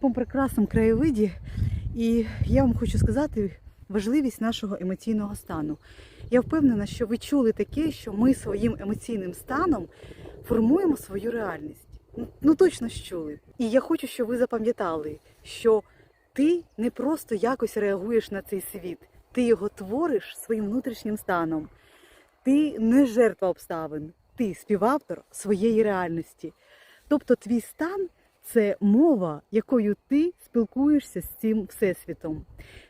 такому прекрасному краєвиді, і я вам хочу сказати важливість нашого емоційного стану. Я впевнена, що ви чули таке, що ми своїм емоційним станом формуємо свою реальність. Ну, Ну точно ж чули. І я хочу, щоб ви запам'ятали, що ти не просто якось реагуєш на цей світ, ти його твориш своїм внутрішнім станом. Ти не жертва обставин, ти співавтор своєї реальності. Тобто твій стан це мова, якою ти спілкуєшся з цим всесвітом.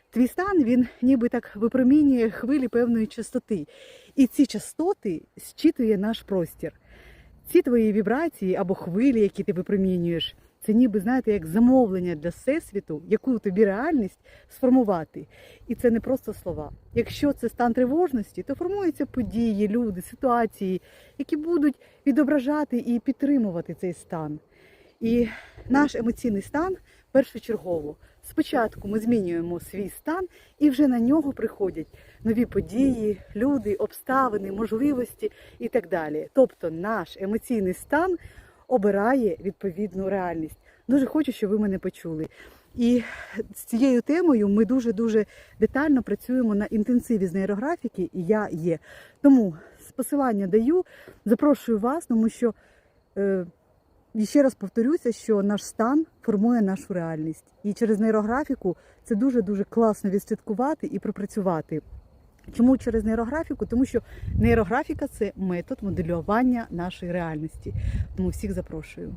Твій стан він ніби так випромінює хвилі певної частоти. І ці частоти зчитує наш простір. Ці твої вібрації або хвилі, які ти випромінюєш, це ніби знаєте, як замовлення для всесвіту, яку тобі реальність сформувати. І це не просто слова. Якщо це стан тривожності, то формуються події, люди, ситуації, які будуть відображати і підтримувати цей стан. І наш емоційний стан першочергово. Спочатку ми змінюємо свій стан, і вже на нього приходять нові події, люди, обставини, можливості і так далі. Тобто наш емоційний стан обирає відповідну реальність. Дуже хочу, щоб ви мене почули. І з цією темою ми дуже дуже детально працюємо на інтенсиві з нейрографіки, і я є. Тому посилання даю, запрошую вас, тому що. Е, і ще раз повторюся, що наш стан формує нашу реальність. І через нейрографіку це дуже-дуже класно відслідкувати і пропрацювати. Чому через нейрографіку? Тому що нейрографіка це метод моделювання нашої реальності. Тому всіх запрошую.